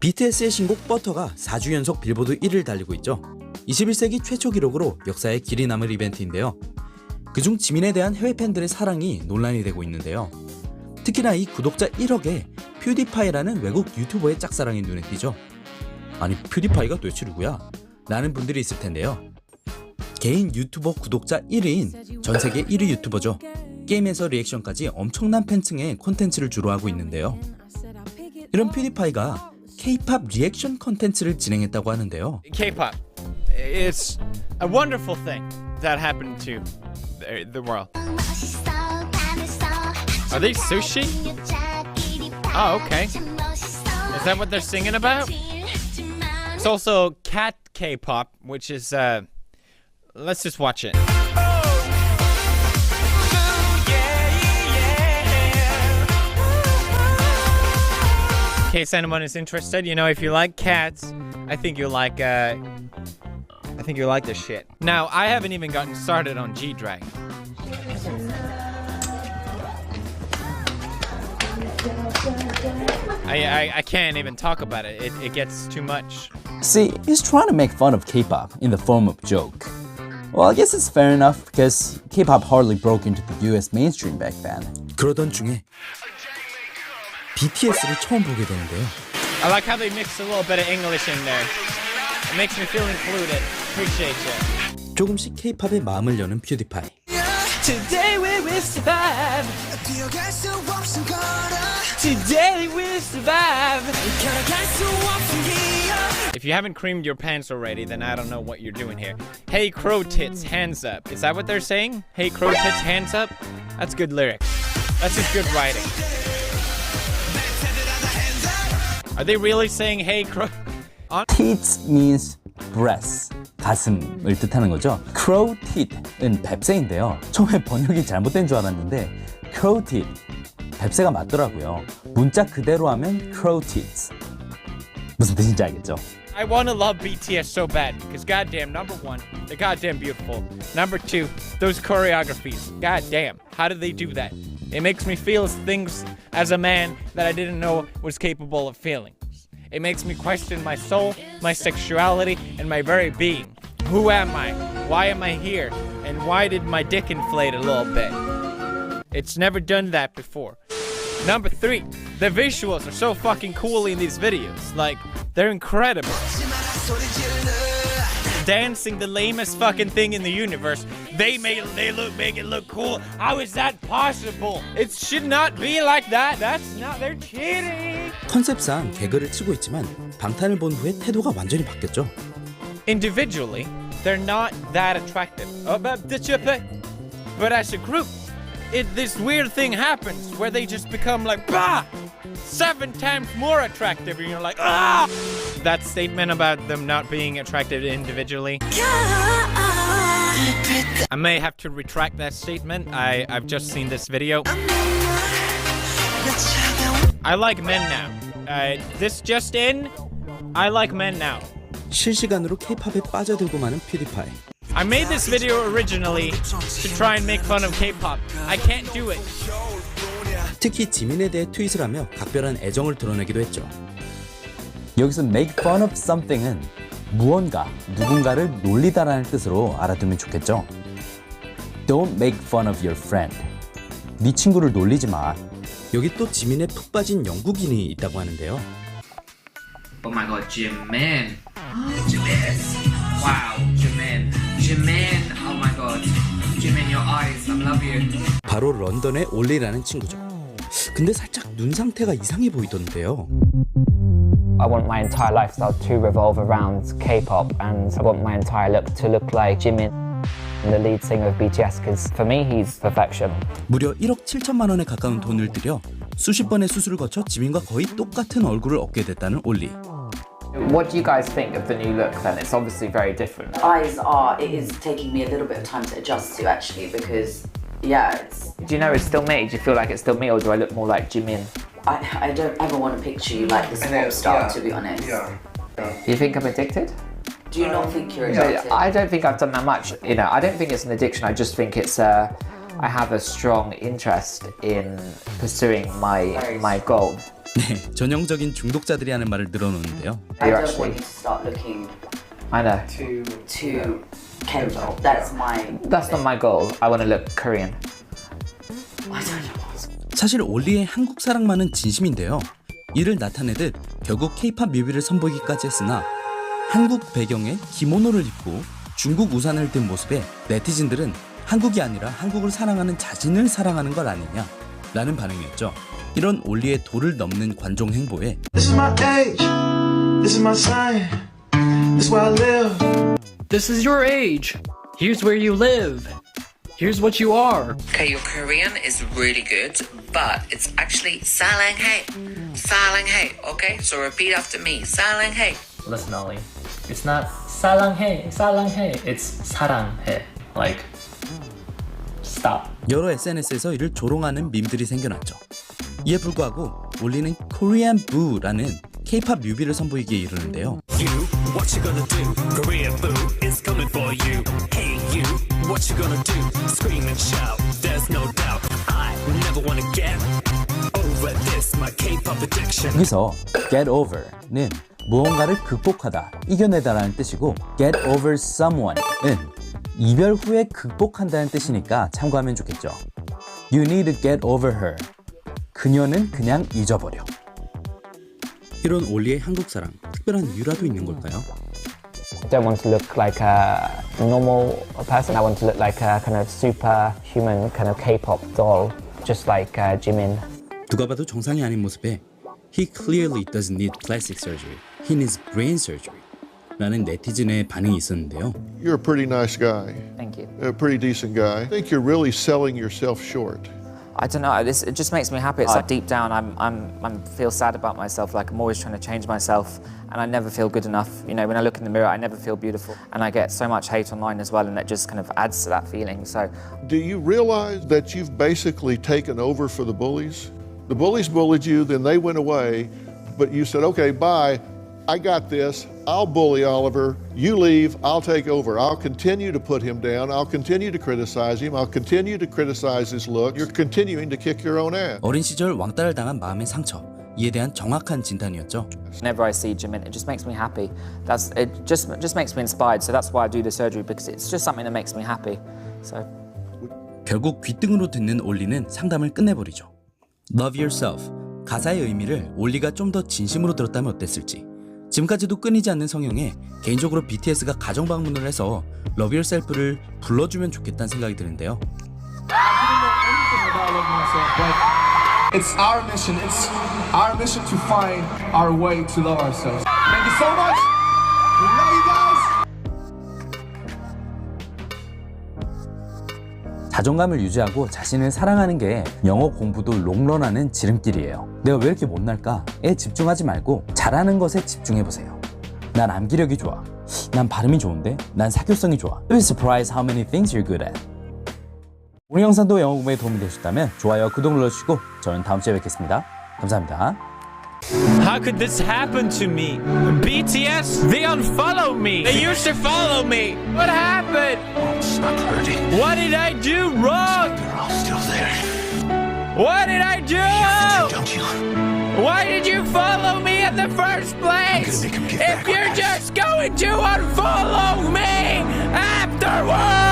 BTS의 신곡 버터가 4주 연속 빌보드 1위를 달리고 있죠. 21세기 최초 기록으로 역사에 길이 남을 이벤트인데요. 그중 지민에 대한 해외 팬들의 사랑이 논란이 되고 있는데요. 특히나 이 구독자 1억의 퓨디파이라는 외국 유튜버의 짝사랑이 눈에 띄죠. 아니 퓨디파이가 도대체 누구야? 라는 분들이 있을 텐데요. 개인 유튜버 구독자 1위인 전 세계 1위 유튜버죠. 게임에서 리액션까지 엄청난 팬층의 콘텐츠를 주로 하고 있는데요. 이런 퓨디파이가 K-팝 리액션 콘텐츠를 진행했다고 하는데요. K-pop. It's a wonderful thing that happened to the, the world. Are these sushi? Oh, okay. Is that what they're singing about? It's also cat K-pop, which is uh let's just watch it. case anyone is interested, you know, if you like cats, I think you like uh I think you like this shit. Now, I haven't even gotten started on G Dragon. I, I, I can't even talk about it. it. It gets too much. See, he's trying to make fun of K-pop in the form of joke. Well, I guess it's fair enough because K-pop hardly broke into the US mainstream back then. 그러던 중에 BTS를 처음 보게 되는데요. I like how they mix a little bit of English in there. It makes me feel included. Appreciate you. 조금씩 K-팝의 마음을 여는 퓨디파이. Today we will survive. 뛰어갈 수 없음 걸어 Today we survive. 걸어갈 수 없음 기억 If you haven't creamed your pants already, then I don't know what you're doing here. Hey crow tits, hands up. Is that what they're saying? Hey crow tits, hands up? That's good lyrics. That's just good writing. Are they really saying hey crow? Teats means breast, 가슴을 뜻하는 거죠. Crow teat은 뱁새인데요. 처음에 번역이 잘못된 줄 알았는데 crow teat, 뱁새가 맞더라고요. 문자 그대로 하면 crow teats. 무슨 뜻인지 알겠죠? I want to love BTS so bad because goddamn, number one, they're goddamn beautiful. Number two, those choreographies, goddamn, how do they do that? It makes me feel things as a man that I didn't know was capable of feeling. It makes me question my soul, my sexuality, and my very being. Who am I? Why am I here? And why did my dick inflate a little bit? It's never done that before. Number three, the visuals are so fucking cool in these videos. Like, they're incredible Dancing the lamest fucking thing in the universe. They made they look make it look cool. How is that possible? It should not be like that. That's not they're cheating. 컨셉상 개그를 치고 있지만 방탄을 본 후에 태도가 완전히 바뀌었죠. Individually, they're not that attractive. Oh, but, but as a group, it this weird thing happens where they just become like bah! seven times more attractive, and you're like ah! That statement about them not being attractive individually. I may have to retract that statement. I I've just seen this video. I like men now. Uh, this just in. I like men now. 실시간으로 K-팝에 빠져들고 마는 퓨디파이. I made this video originally to try and make fun of K-pop. I can't do it. 특히 지민에 대해 트윗을 하며 각별한 애정을 드러내기도 했죠. 여기서 make fun of something은 무언가, 누군가를 놀리다라는 뜻으로 알아두면 좋겠죠. Don't make fun of your friend. 네 친구를 놀리지 마. 여기 또 지민에 푹 빠진 영국인이 있다고 하는데요. Oh my god, Jimin. Jimin. Wow, Jimin. Jimin. Oh my god. Jimin, your eyes. I love you. 바로 런던의 올리라는 친구죠. 근데 살짝 눈 상태가 이상해 보이던데요. I want my entire lifestyle to revolve around K-pop, and I want my entire look to look like Jimin, the lead singer of BTS. Because for me, he's perfection. 무려 1억 7천만 원에 가까운 돈을 들여 수십 번의 수술을 거쳐 지민과 거의 똑같은 얼굴을 얻게 됐다는 올리. What do you guys think of the new look? Then it's obviously very different. eyes are it is taking me a little bit of time to adjust to actually because yeah it's Do you know it's still me? Do you feel like it's still me, or do I look more like Jimin? I, I don't ever want to picture you like this pop star to be honest Do you think I'm addicted? do you not think you're No, addicted I don't think I've done that much. You know, I don't think it's an addiction. I just think it's uh, I have a strong interest in pursuing my my goal. 네, 전형적인 중독자들이 하는 말을 늘어놓는데요. I You're don't actually- want you to start looking I know. to K-pop. That's my. That's not my goal. I want to look Korean. 사실 올리의 한국 사랑만은 진심인데요. 이를 나타내듯 결국 케이팝 뮤비를 선보이기까지 했으나 한국 배경에 기모노를 입고 중국 우산을 든 모습에 네티즌들은 한국이 아니라 한국을 사랑하는 자신을 사랑하는 것 아니냐 라는 반응이었죠. 이런 올리의 도를 넘는 관종 행보에 This is my age. This is my sign. This is where I live. This is your age. Here's where you live. Here's what you are. Okay, your Korean is really good, but it's actually 사랑해. 사랑해. Okay, so repeat after me. 사랑해. Listen, Ollie. It's not 사랑해, 사랑해. It's 사랑해. Like, stop. 여러 SNS에서 이를 조롱하는 밈들이 생겨났죠. 이에 불구하고 올리는 Korean Boo라는 K-팝 뮤비를 선보이기에 이르는데요. You, what you gonna do? Korean boo is coming for you. Hey you, what you gonna do? Scream and shout, there's no doubt. I never wanna get over this, my K-pop addiction. 여기서 get over는 무언가를 극복하다, 이겨내다라는 뜻이고 get over someone은 이별 후에 극복한다는 뜻이니까 참고하면 좋겠죠. You need to get over her. 그녀는 그냥 잊어버려. 이런 올리의 한국 사랑 특별한 이유라도 있는 걸까요? I don't want to look like a normal person. I want to look like a kind of superhuman kind of K-pop doll, just like uh, Jimin. 누가 봐도 정상이 아닌 모습에 He clearly doesn't need plastic surgery. He needs brain surgery. 라는 네티즌의 반응이 있었는데요. You're a pretty nice guy, Thank you. a pretty decent guy. I think you're really selling yourself short. I don't know. This, it just makes me happy. It's like deep down, I'm, I'm, I'm feel sad about myself. Like I'm always trying to change myself, and I never feel good enough. You know, when I look in the mirror, I never feel beautiful, and I get so much hate online as well, and that just kind of adds to that feeling. So Do you realize that you've basically taken over for the bullies? The bullies bullied you, then they went away, but you said, okay, bye. I got this. I'll bully Oliver. You leave. I'll take over. I'll continue to put him down. I'll continue to criticize him. I'll continue to criticize his look. You're continuing to kick your own ass. 어린 시절 왕따를 당한 마음의 상처. 이에 대한 정확한 진단이었죠. whenever I see Jimin, it just makes me happy. That's it. Just just makes me inspired. So that's why I do the surgery because it's just something that makes me happy. So. 결국 귀등으로 듣는 올리는 상담을 끝내버리죠. Love yourself. 가사의 의미를 올리가 좀 더 진심으로 들었다면 어땠을지. 지금까지도 끊이지 않는 성형에 개인적으로 BTS가 가정 방문을 해서 Love Yourself를 불러주면 좋겠다는 생각이 드는데요. It's our mission. It's our mission to find our way to love ourselves. Thank you so much. We love you guys. 자존감을 유지하고 자신을 사랑하는 게 영어 공부도 롱런하는 지름길이에요. 내가 왜 이렇게 못날까?에 집중하지 말고 잘하는 것에 집중해 보세요. 난 암기력이 좋아. 난 발음이 좋은데? 난 사교성이 좋아. Be surprised how many things you're good at. 오늘 영상도 영어 공부에 도움이 되셨다면 좋아요, 구독 눌러주시고 저는 다음 주에 뵙겠습니다. 감사합니다. How could this happen to me? BTS, they unfollow me. They used to follow me. What happened? not hurting. What did I do wrong? They're all still there. What did I do? You don't you? Why did you follow me in the first place? if you're just going to unfollow me afterwards!